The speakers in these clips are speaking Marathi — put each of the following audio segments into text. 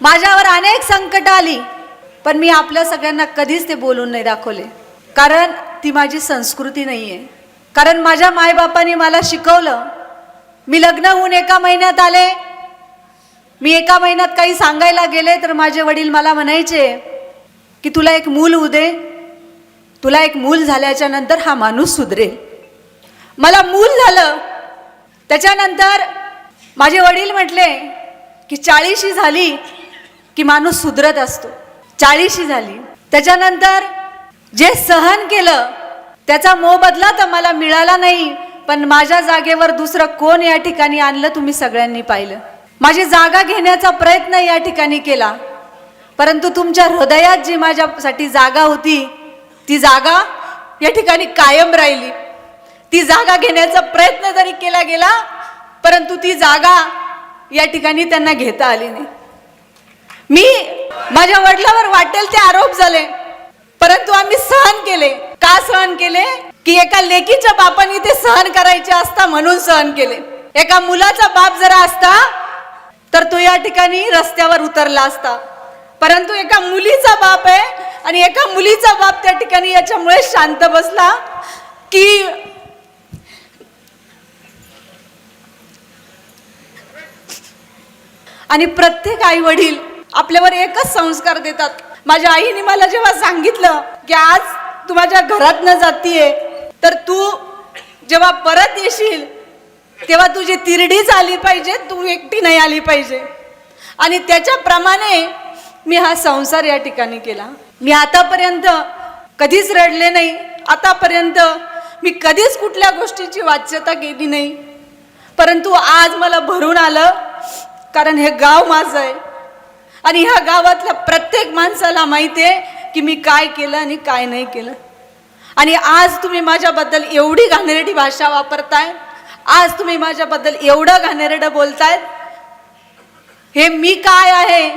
माझ्यावर अनेक संकट आली पण मी आपल्या सगळ्यांना कधीच ते बोलून नाही दाखवले. कारण ती माझी संस्कृती नाही आहे कारण माझ्या मायबापांनी मला शिकवलं मी लग्न होऊन एका महिन्यात आले. मी एका महिन्यात काही सांगायला गेले तर माझे वडील मला म्हणायचे की तुला एक मूल उदे तुला एक मूल झाल्याच्यानंतर हा माणूस सुधरेल. मला मूल झालं. त्याच्यानंतर माझे वडील म्हटले की चाळीशी झाली की माणूस सुधरत असतो. चाळीशी झाली. त्याच्यानंतर जे सहन केलं त्याचा मोबदला तर मला मिळाला नाही पण माझ्या जागेवर दुसरं कोण या ठिकाणी आणलं तुम्ही सगळ्यांनी पाहिलं. माझी जागा घेण्याचा प्रयत्न या ठिकाणी केला. परंतु तुमच्या हृदयात जी माझ्यासाठी जागा होती ती जागा या ठिकाणी कायम राहिली. ती जागा घेण्याचा प्रयत्न जरी केला गेला परंतु ती जागा या ठिकाणी त्यांना घेता आली नाही. मी माझ्या वडिलावर वाटेल ते आरोप झाले. परंतु आम्ही सहन केले. का सहन केले? की एका लेकीच्या बापाने ते सहन करायचे असता म्हणून सहन केले. एका मुलाचा बाप जरा असता तर तो या ठिकाणी रस्त्यावर उतरला असता. परंतु एका मुलीचा बाप आहे आणि एका मुलीचा बाप त्या ठिकाणी याच्यामुळे शांत बसला की आणि प्रत्येक आई वडील आपल्यावर एकच संस्कार देतात. माझ्या आईने मला जेव्हा सांगितलं की आज तू माझ्या घरात न जातीये तर तू जेव्हा परत येशील तेव्हा तुझी तिरडीच आली पाहिजे तू एकटी नाही आली पाहिजे. आणि त्याच्याप्रमाणे मी हा संसार या ठिकाणी केला. मी आतापर्यंत कधीच रडले नाही. आतापर्यंत मी कधीच कुठल्या गोष्टीची वाच्यता केली नाही. परंतु आज मला भरून आलं कारण हे गाव माझं आहे. आणि ह्या गावातल्या प्रत्येक माणसाला माहिती आहे की मी काय केलं आणि काय नाही केलं. आणि आज तुम्ही माझ्याबद्दल एवढी घाणेरडी भाषा वापरताय आज तुम्ही माझ्याबद्दल एवढं घाणेरडं बोलतायत हे मी काय आहे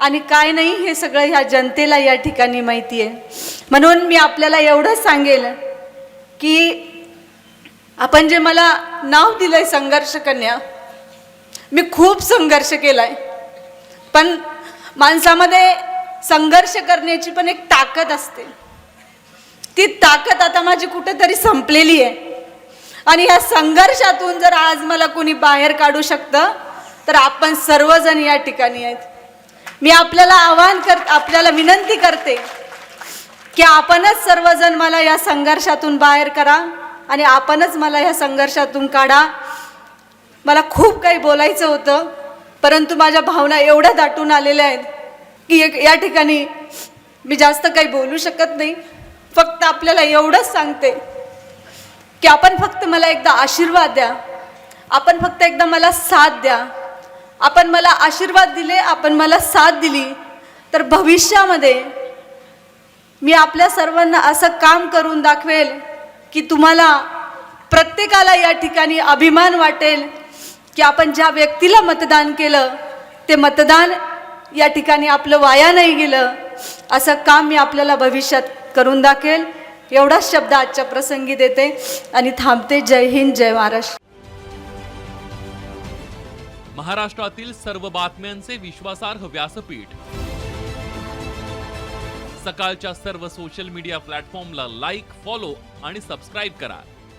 आणि काय नाही हे सगळं ह्या जनतेला या ठिकाणी माहिती आहे. म्हणून मी आपल्याला एवढंच सांगेल की आपण जे मला नाव दिलंय संघर्ष कन्या मी खूप संघर्ष केलाय. पण माणसामध्ये संघर्ष करण्याची पण एक ताकद असते. ती ताकद आता माझी कुठेतरी संपलेली आहे. आणि या संघर्षातून जर आज मला कोणी बाहेर काढू शकतं तर आपण सर्वजण या ठिकाणी आहेत. मी आपल्याला आवाहन कर आपल्याला विनंती करते की आपणच सर्वजण मला या संघर्षातून बाहेर करा आणि आपणच मला या संघर्षातून काढा. मला खूप काही बोलायचं होतं. परंतु माझ्या भावना एवढ्या दाटून आलेल्या आहेत की एक या ठिकाणी मी जास्त काही बोलू शकत नाही. फक्त आपल्याला एवढंच सांगते की आपण फक्त मला एकदा आशीर्वाद द्या. आपण फक्त एकदा मला साथ द्या. आपण मला आशीर्वाद दिले आपण मला साथ दिली तर भविष्यामध्ये मी आपल्या सर्वांना असं काम करून दाखवेल की तुम्हाला प्रत्येकाला या ठिकाणी अभिमान वाटेल. की आपण ज्या व्यक्तीला मतदान केलं ते मतदान या ठिकाणी आपलं वाया नाही गेलं असं काम मी आपल्याला भविष्यात करून दाखेल एवढाच शब्द आजच्या प्रसंगी देते आणि थांबते. जय हिंद जय महाराष्ट्र. महाराष्ट्रातील सर्व बातम्यांचे विश्वासार्ह व्यासपीठ. सकाळच्या सर्व सोशल मीडिया प्लॅटफॉर्मला लाईक फॉलो आणि सबस्क्राईब करा.